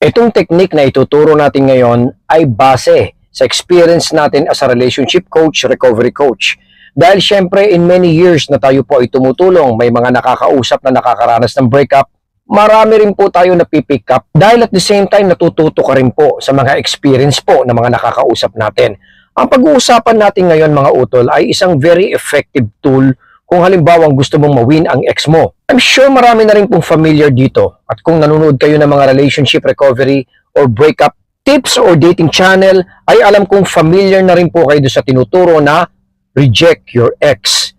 Itong technique na ituturo natin ngayon ay base sa experience natin as a relationship coach, recovery coach. Dahil syempre in many years na tayo po ay tumutulong, may mga nakakausap na nakakaranas ng breakup, marami rin po tayo napipick up dahil at the same time natututo ka rin po sa mga experience po ng mga nakakausap natin. Ang pag-uusapan natin ngayon mga utol ay isang very effective tool kung halimbawa gusto mong mawin ang ex mo. I'm sure marami na rin pong familiar dito at kung nanonood kayo ng mga relationship recovery or breakup tips or dating channel ay alam kong familiar na rin po kayo sa tinuturo na reject your ex.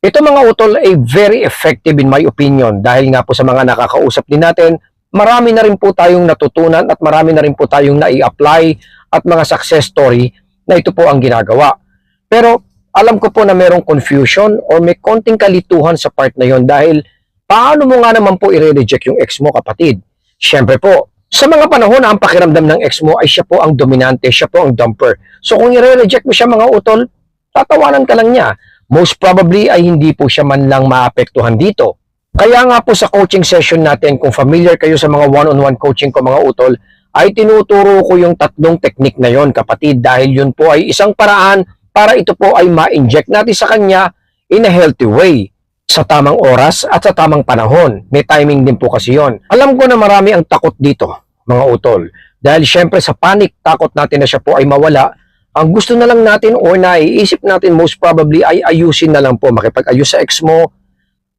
Ito mga utol ay very effective in my opinion dahil nga po sa mga nakakausap din natin, marami na rin po tayong natutunan at marami na rin po tayong nai-apply at mga success story na ito po ang ginagawa. Pero alam ko po na merong confusion or may konting kalituhan sa part na yon dahil paano mo nga naman po i-reject yung ex mo kapatid? Siyempre po, sa mga panahon na ang pakiramdam ng ex mo ay siya po ang dominante, siya po ang dumper. So kung i-reject mo siya mga utol, tatawanan ka lang niya. Most probably ay hindi po siya man lang maapektuhan dito. Kaya nga po sa coaching session natin, kung familiar kayo sa mga one-on-one coaching ko mga utol, ay tinuturo ko yung tatlong teknik na yon kapatid dahil yun po ay isang paraan para ito po ay ma-inject natin sa kanya in a healthy way sa tamang oras at sa tamang panahon. May timing din po kasi yon. Alam ko na marami ang takot dito, mga utol. Dahil syempre sa panic, takot natin na siya po ay mawala. Ang gusto na lang natin or naiisip natin most probably ay ayusin na lang po. Makipag-ayos sa ex mo,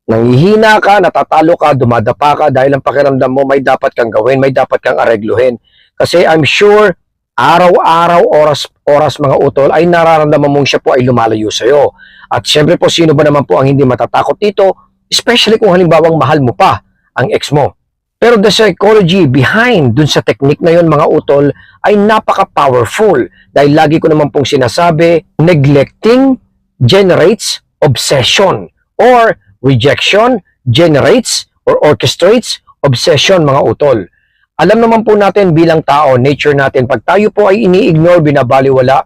nangihina ka, natatalo ka, dumadapa ka dahil ang pakiramdam mo may dapat kang gawin, may dapat kang aregluhin. Kasi I'm sure araw-araw, oras, oras mga utol ay nararamdaman mong siya po ay lumalayo sa'yo. At syempre po, sino ba naman po ang hindi matatakot dito? Especially kung halimbawang mahal mo pa ang ex mo. Pero the psychology behind dun sa technique na yon mga utol ay napaka-powerful. Dahil lagi ko naman pong sinasabi, neglecting generates obsession or rejection generates or orchestrates obsession mga utol. Alam naman po natin bilang tao, nature natin, pag tayo po ay ini-ignore, binabaliwala,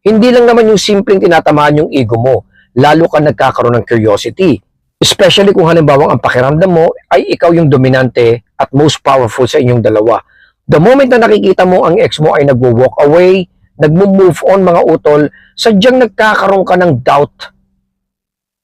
hindi lang naman yung simpleng tinatamaan yung ego mo, lalo ka nagkakaroon ng curiosity. Especially kung halimbawa ang pakiramdam mo ay ikaw yung dominante at most powerful sa inyong dalawa. The moment na nakikita mo ang ex mo ay nagwo-walk away, nagmo-move on mga utol, sadyang nagkakaroon ka ng doubt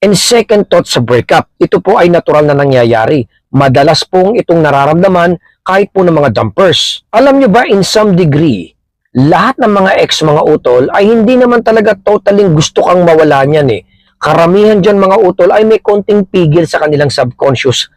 and second thought sa breakup. Ito po ay natural na nangyayari. Madalas pong itong nararamdaman kahit po ng mga dumpers. Alam nyo ba, in some degree, lahat ng mga ex mga utol ay hindi naman talaga totaling gusto kang mawala niyan eh. Karamihan dyan mga utol ay may konting pigil sa kanilang subconscious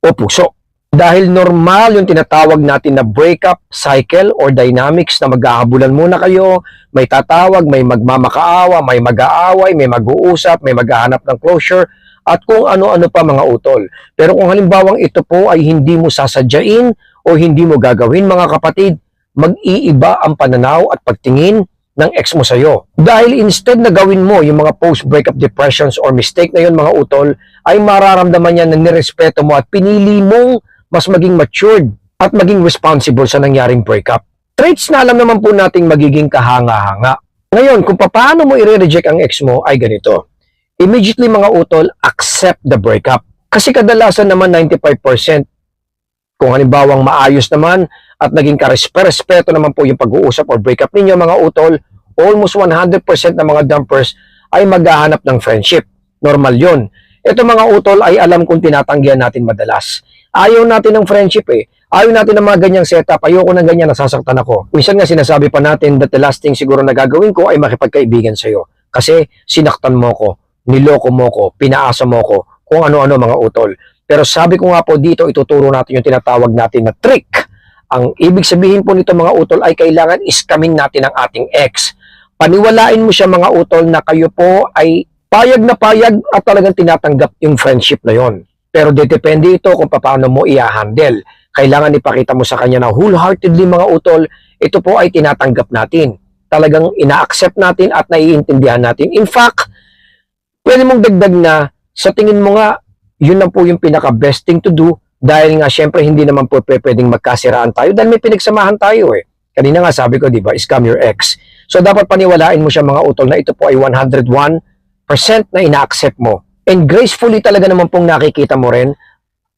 o puso. Dahil normal yung tinatawag natin na breakup cycle or dynamics na maghahabulan muna kayo, may tatawag, may magmamakaawa, may mag-aaway, may mag-uusap, may maghahanap ng closure, at kung ano-ano pa mga utol. Pero kung halimbawang ito po ay hindi mo sasadyain o hindi mo gagawin mga kapatid, mag-iiba ang pananaw at pagtingin ng ex mo sa'yo. Dahil instead na gawin mo yung mga post-breakup depressions or mistake na yun mga utol, ay mararamdaman niya na nirespeto mo at pinili mong mas maging matured at maging responsible sa nangyaring breakup. Traits na alam naman po nating magiging kahanga-hanga. Ngayon, kung paano mo i-reject ang ex mo ay ganito. Immediately mga utol, accept the breakup. Kasi kadalasan naman 95%, kung halimbawang maayos naman at naging karespeto naman po yung pag-uusap or breakup ninyo mga utol, almost 100% ng mga dumpers ay maghahanap ng friendship. Normal yon. Ito mga utol ay alam kong tinatanggihan natin madalas. Ayaw natin ng friendship eh. Ayaw natin ng mga ganyang setup. Ayoko ng ganyan, nasasaktan ako. Minsan nga sinasabi pa natin that the last thing siguro na gagawin ko ay makipagkaibigan sa'yo. Kasi sinaktan mo ko, niloko mo ko, pinaasa mo ko, kung ano-ano mga utol. Pero sabi ko nga po dito, ituturo natin yung tinatawag natin na trick. Ang ibig sabihin po nito mga utol ay kailangan iskamin natin ang ating ex. Paniwalain mo siya mga utol na kayo po ay payag na payag at talagang tinatanggap yung friendship na yon. Pero depende ito kung paano mo i-handle. Kailangan ipakita mo sa kanya na wholeheartedly mga utol, ito po ay tinatanggap natin. Talagang ina-accept natin at naiintindihan natin. In fact, pwede mong dagdag na sa tingin mo nga, yun lang po yung pinaka-best thing to do dahil nga syempre hindi naman po pwedeng magkasiraan tayo dahil may pinagsamahan tayo eh. Kanina nga sabi ko, di ba, scam your ex. So dapat paniwalain mo siya mga utol na ito po ay 101% na ina-accept mo. And gracefully talaga naman pong nakikita mo rin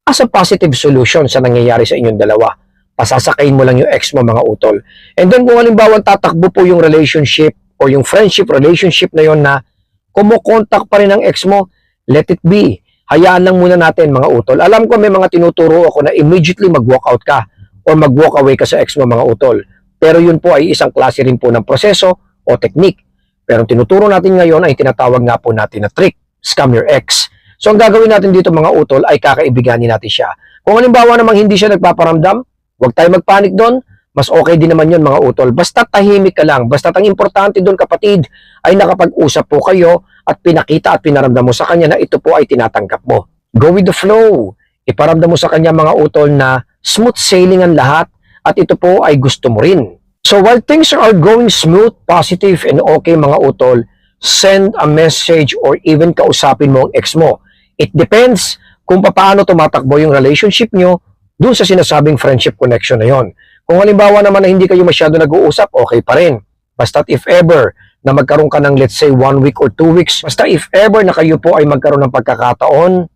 as a positive solution sa nangyayari sa inyong dalawa. pasasakayin mo lang yung ex mo mga utol. And then kung halimbawa tatakbo po yung relationship or yung friendship relationship na yon na kumukontak pa rin ang ex mo, let it be. Hayaan lang muna natin mga utol. Alam ko may mga tinuturo ako na immediately mag-walk out ka or mag-walk away ka sa ex mo mga utol. Pero yun po ay isang klase rin po ng proseso o technique. Pero tinuturo natin ngayon ay tinatawag nga po natin na trick, scam your ex. So ang gagawin natin dito mga utol ay kakaibiganin natin siya. Kung halimbawa namang hindi siya nagpaparamdam, huwag tayo magpanik doon. Mas okay din naman yun mga utol. Basta tahimik ka lang. Basta ang importante doon kapatid ay nakapag-usap po kayo at pinakita at pinaramdam mo sa kanya na ito po ay tinatanggap mo. Go with the flow. Iparamdam mo sa kanya mga utol na smooth sailing ang lahat at ito po ay gusto mo rin. So while things are going smooth, positive, and okay mga utol, send a message or even kausapin mo ang ex mo. It depends kung paano tumatakbo yung relationship nyo dun sa sinasabing friendship connection na yon. Kung halimbawa naman na hindi kayo masyado nag-uusap, okay pa rin. Basta if ever na magkaroon ka ng let's say one week or two weeks, basta if ever na kayo po ay magkaroon ng pagkakataon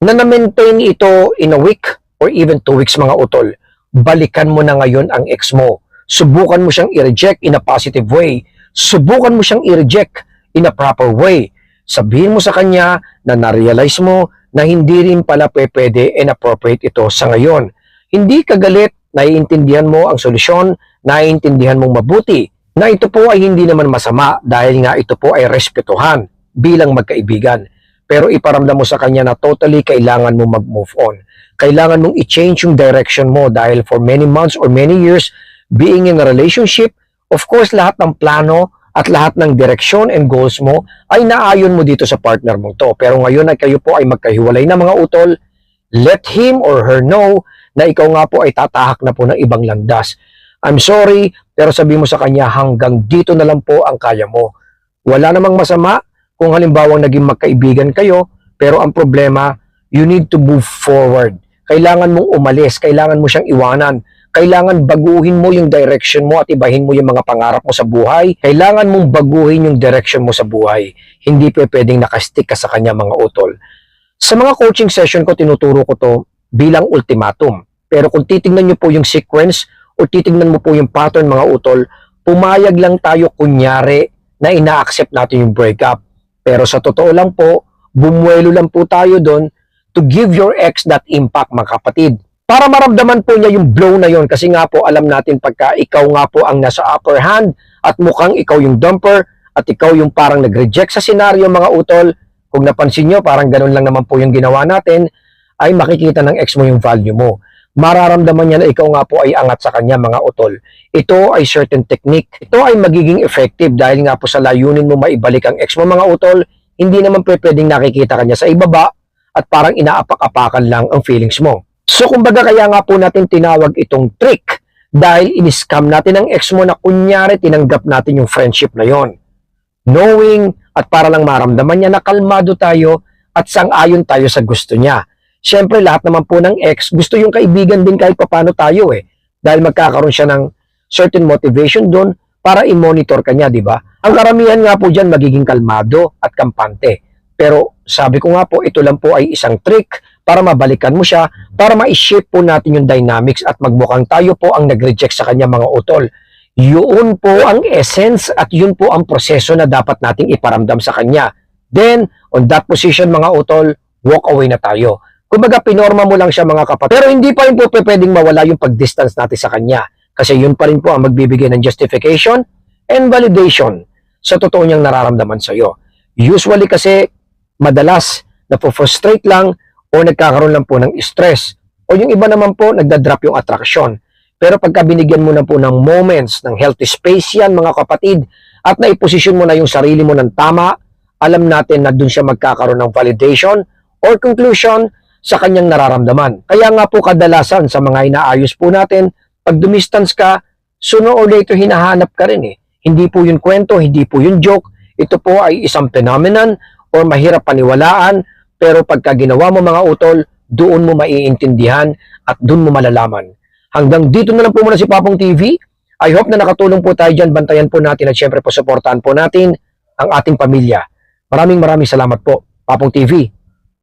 na na-maintain ito in a week or even two weeks mga utol, balikan mo na ngayon ang ex mo. Subukan mo siyang i-reject in a positive way. Subukan mo siyang i-reject in a proper way. Sabihin mo sa kanya na na-realize mo na hindi rin pala pwede and appropriate ito sa ngayon. Hindi ka galit, naiintindihan mo ang solusyon, naiintindihan mong mabuti, na ito po ay hindi naman masama dahil nga ito po ay respetuhan bilang magkaibigan. Pero iparamdam mo sa kanya na totally kailangan mo mag-move on. Kailangan mong i-change yung direction mo dahil for many months or many years, being in a relationship, of course, lahat ng plano at lahat ng direksyon and goals mo ay naayon mo dito sa partner mong to. Pero ngayon ay kayo po ay magkahiwalay na mga utol, let him or her know na ikaw nga po ay tatahak na po ng ibang landas. I'm sorry, pero sabi mo sa kanya hanggang dito na lang po ang kaya mo. Wala namang masama kung halimbawa naging magkaibigan kayo, pero ang problema, you need to move forward. Kailangan mong umalis, kailangan mo siyang iwanan, kailangan baguhin mo yung direction mo at ibahin mo yung mga pangarap mo sa buhay. Kailangan mong baguhin yung direction mo sa buhay. Hindi pwedeng nakastick ka sa kanya mga utol. Sa mga coaching session ko, tinuturo ko to bilang ultimatum. Pero kung titingnan nyo po yung sequence o titingnan mo po yung pattern mga utol, pumayag lang tayo kunyari na ina-accept natin yung breakup. Pero sa totoo lang po, bumuelo lang po tayo doon to give your ex that impact mga kapatid para maramdaman po niya yung blow na yon kasi nga po alam natin pagka ikaw nga po ang nasa upper hand at mukhang ikaw yung dumper at ikaw yung parang nag-reject sa senaryo mga utol, kung napansin nyo parang ganun lang naman po yung ginawa natin, ay makikita ng ex mo yung value mo. Mararamdaman niya na ikaw nga po ay angat sa kanya mga utol. Ito ay certain technique. Ito ay magiging effective dahil nga po sa layunin mo maibalik ang ex mo mga utol, hindi naman pwedeng nakikita kanya sa ibaba at parang inaapak-apakan lang ang feelings mo. So kumbaga kaya nga po natin tinawag itong trick dahil in-scam natin ang ex mo na kunyari tinanggap natin yung friendship na yon. Knowing at para lang maramdaman niya na kalmado tayo at sang-ayon tayo sa gusto niya. Siyempre lahat naman po ng ex gusto yung kaibigan din kahit papano tayo eh. Dahil magkakaroon siya ng certain motivation doon para i-monitor kanya, di ba? Ang karamihan nga po dyan magiging kalmado at kampante. Pero sabi ko nga po, ito lang po ay isang trick para mabalikan mo siya, para ma-shape po natin yung dynamics at magmukhang tayo po ang nag-reject sa kanya mga utol. Yun po ang essence at yun po ang proseso na dapat nating iparamdam sa kanya. Then, on that position mga utol, walk away na tayo. Kumbaga, pinorma mo lang siya mga kapatid. Pero hindi pa rin po pwedeng mawala yung pag-distance natin sa kanya. Kasi yun pa rin po ang magbibigay ng justification and validation sa totoo niyang nararamdaman sa iyo. Usually kasi, madalas, na-frustrate lang o nagkakaroon lang po ng stress. O yung iba naman po, nagda-drop yung attraction. Pero pagka binigyan mo na po ng moments, ng healthy space yan mga kapatid, at naiposisyon mo na yung sarili mo ng tama, alam natin na dun siya magkakaroon ng validation or conclusion sa kanyang nararamdaman. Kaya nga po kadalasan sa mga inaayos po natin, pag dumistance ka, sooner or later hinahanap ka rin eh. Hindi po yun kwento, hindi po yun joke. Ito po ay isang phenomenon or mahirap paniwalaan pero pagka ginawa mo mga utol, doon mo maiintindihan at doon mo malalaman. Hanggang dito na lang po muna si Papong TV. I hope na nakatulong po tayo dyan. Bantayan po natin at syempre po supportahan po natin ang ating pamilya. Maraming maraming salamat po. Papong TV,